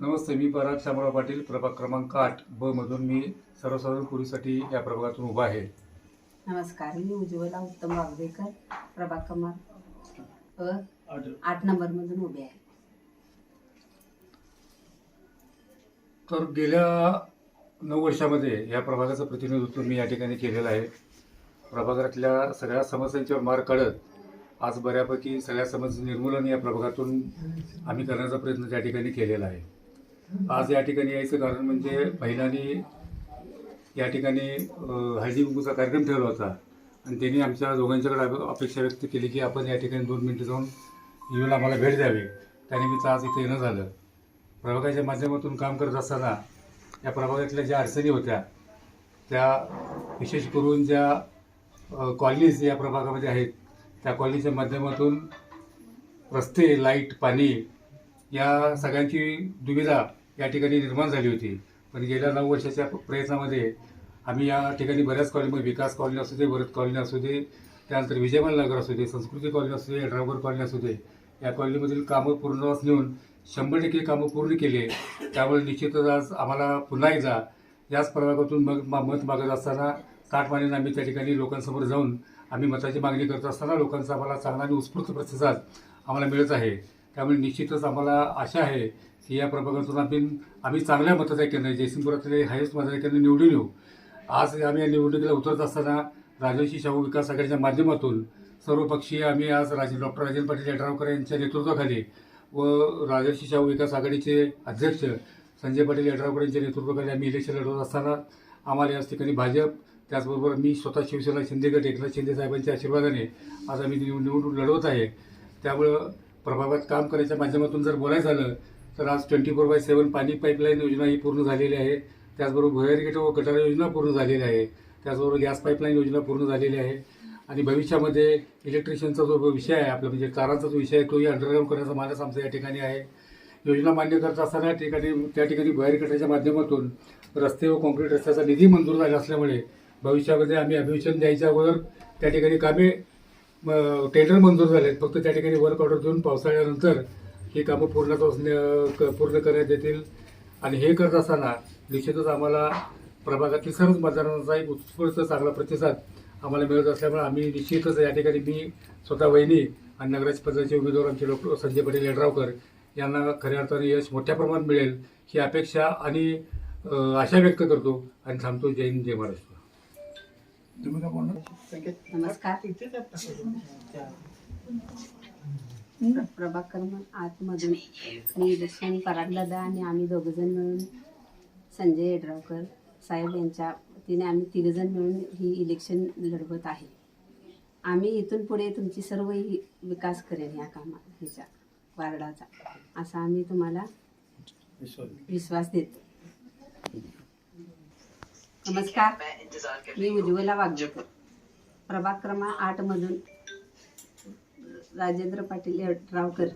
नमस्ते मी पराग शामराव पाटील प्रभाग क्रमांक आठ ब मधून मी सर्वसाधारण पुरीसाठी या प्रभागातून उभा आहे. नमस्कार मी उज्ज्वला उत्तम वागवेकर प्रभाग क्रमांक अ आठ नंबरमधून उभे आहे. तर गेल्या नऊ वर्षामध्ये या प्रभागाचं प्रतिनिधित्व मी या ठिकाणी केलेलं आहे. प्रभागातल्या सगळ्या समस्यांच्यावर मार काढत आज बऱ्यापैकी सगळ्या समस्या निर्मूलन या प्रभागातून आम्ही करण्याचा प्रयत्न त्या ठिकाणी केलेला आहे. आज या ठिकाणी यायचं कारण म्हणजे महिलांनी या ठिकाणी हळदी कुंकूचा कार्यक्रम ठेवला होता. आणि त्यांनी आमच्या दोघांच्याकडे अपेक्षा व्यक्त केली की आपण या ठिकाणी दोन मिनटं जाऊन येऊन आम्हाला भेट द्यावी. त्यानिमित्त आज इथे येणं झालं. प्रभागाच्या माध्यमातून काम करत असताना या प्रभागातल्या ज्या अडचणी होत्या त्या विशेष करून ज्या कॉलनीज या प्रभागामध्ये आहेत त्या कॉलनीच्या माध्यमातून रस्ते लाइट पाणी या सगळ्यांची दुविधा या ठिकाणी निर्माण झाली होती. पण गेल्या नऊ वर्षाच्या प्रयत्नामध्ये आम्ही या ठिकाणी बऱ्याच कॉलनीमध्ये विकास कॉलनी असू दे वरद कॉलनी असू दे त्यानंतर विजयमल नगर असू दे संस्कृती कॉलनी असू दे ड्रायव्हर कॉलनी असू दे या कॉलनीमधील कामं पूर्णवास नेऊन शंभर टक्के कामं पूर्ण केले. त्यामुळे निश्चितच आज आम्हाला पुन्हा एकदा याच प्रभागातून मग मा- मत मागत असताना काटमानीनं आम्ही त्या ठिकाणी लोकांसमोर जाऊन आम्ही मताची मागणी करत असताना लोकांचा आम्हाला चांगला आणि उत्स्फूर्त प्रतिसाद आम्हाला मिळत आहे. त्यामुळे निश्चितच आम्हाला आशा आहे की या प्रभागातून आम्ही आम्ही चांगल्या मतदायकांना जयसिंगपुरातले हायस्ट मतदायकांना निवडून येऊ. आज आम्ही या निवडणुकीला उतरत असताना राजर्षी शाहू विकास आघाडीच्या माध्यमातून सर्वपक्षीय आम्ही आज राजे डॉक्टर राजेंद्र पाटील यड्रावकर यांच्या नेतृत्वाखाली व राजर्षी शाहू विकास आघाडीचे अध्यक्ष संजय पाटील यड्रावकर यांच्या नेतृत्वाखाली आम्ही इलेक्शन लढवत असताना आम्हाला याच ठिकाणी भाजप त्याचबरोबर मी स्वतः शिवसेना शिंदेगड एकनाथ शिंदे साहेबांच्या आशीर्वादाने आज आम्ही निव- निवडणूक लढवत आहे. त्यामुळं प्रभागात काम करायच्या माध्यमातून जर बोलायचं झालं तर आज ट्वेंटी फोर बाय सेवन पाणी पाईपलाईन योजना ही पूर्ण झालेली आहे. त्याचबरोबर भुयारी गेट व गटार योजना पूर्ण झालेली आहे. त्याचबरोबर गॅस पाईपलाईन योजना पूर्ण झालेली आहे. आणि भविष्यामध्ये इलेक्ट्रिशियनचा जो विषय आहे आपला म्हणजे तारांचा जो विषय आहे तोही अंडरग्राऊंड करण्याचा मानस आमचा या ठिकाणी आहे. योजना मान्य करत असताना या ठिकाणी त्या ठिकाणी भुयारी गटाच्या माध्यमातून रस्ते व कॉन्क्रीट रस्त्याचा निधी मंजूर झाला असल्यामुळे भविष्यामध्ये आम्ही अभिवेशन द्यायच्या अगोदर त्या ठिकाणी कामे टेंडर मंजूर झाले आहेत फक्त त्या ठिकाणी वर्क ऑर्डर देऊन पावसाळ्यानंतर ही कामं पूर्ण पूर्ण करण्यात येतील. आणि हे करत असताना निश्चितच आम्हाला प्रभागातील सर्वच मतदारांचा एक उत्स्फूर्त चांगला प्रतिसाद आम्हाला मिळत असल्यामुळे आम्ही निश्चितच या ठिकाणी मी स्वतः वहिनी आणि नगराज पदाचे उमेदवार आमचे डॉक्टर संजय पाटील यड्रावकर यांना खऱ्या अर्थाने यश मोठ्या प्रमाणात मिळेल ही अपेक्षा आणि आशा व्यक्त करतो आणि थांबतो जय हिंद जय महाराष्ट्र. नमस्कार. प्रभाग क्रमांक आठ मधून मी इलेक्शन परागदादा आणि आम्ही दोघंजण मिळून संजय येड्रावकर साहेब यांच्या वतीने आम्ही तिघजण मिळून ही इलेक्शन लढवत आहे. आम्ही इथून पुढे तुमची सर्व ही विकास करेन या कामा ह्याच्या वार्डाचा. असा आम्ही तुम्हाला विश्वास देतो. नमस्कार. मी उज्ज्वला वागवेकर प्रभाग क्रमांक आठ मधून राजेंद्र पाटील रावकर